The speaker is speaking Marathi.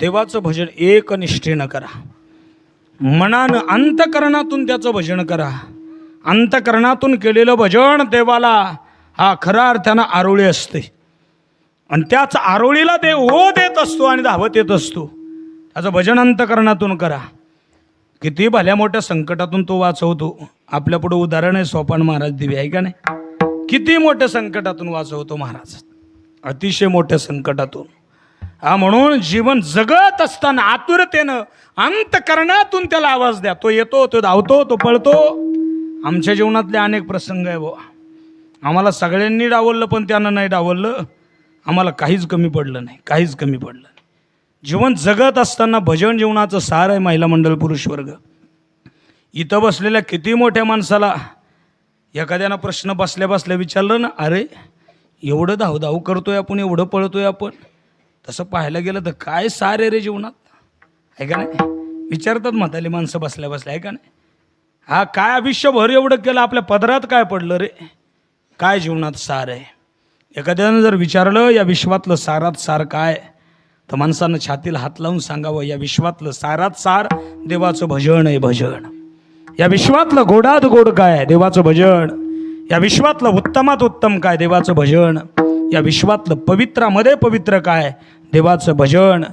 देवाचं भजन एकनिष्ठेनं करा. मनानं अंतकरणातून त्याचं भजन करा. अंतकरणातून केलेलं भजन देवाला हा खरा अर्थानं आरोळी असते. आणि त्याच आरोळीला देव हो देत असतो आणि धावत येत असतो. त्याचं भजन अंतकरणातून करा. किती भल्या मोठ्या संकटातून तो वाचवतो. आपल्यापुढे उदाहरण आहे सोपान महाराज दिवे आहे का नाही? किती मोठ्या संकटातून वाचवतो महाराज. अतिशय मोठ्या संकटातून. म्हणून जीवन जगत असताना आतुरतेनं अंतकरणातून त्याला आवाज द्या. तो येतो तो धावतो तो पळतो. आमच्या जीवनातले अनेक प्रसंग आहे बुवा. आम्हाला सगळ्यांनी डावललं पण त्यांना नाही डावललं. आम्हाला काहीच कमी पडलं नाही काहीच कमी पडलं नाही. जीवन जगत असताना भजन जीवनाचं सार आहे महिला मंडळ पुरुष वर्ग. इथं बसलेल्या किती मोठ्या माणसाला एखाद्यानं प्रश्न बसल्या बसल्या विचारलं ना अरे एवढं धाव करतोय आपण एवढं पळतोय आपण. तसं पाहायला गेलं तर काय सार आहे रे जीवनात? आहे का नाही? विचारतात म्हाताली माणसं बसल्या बसल्या आहे का नाही? हा काय आयुष्यभर एवढं केलं आपल्या पदरात काय पडलं रे? काय जीवनात सार आहे? एखाद्यानं जर विचारलं या विश्वातलं सारात सार काय? तर माणसानं छातीला हात लावून सांगावं या विश्वातलं सारात सार देवाचं भजन आहे भजन. या विश्वातलं गोडात गोड काय आहे? देवाचं भजन. या विश्वातलं उत्तमात उत्तम काय? देवाचं भजन. या विश्वातलं पवित्रामध्ये पवित्र काय? देवाचं भजन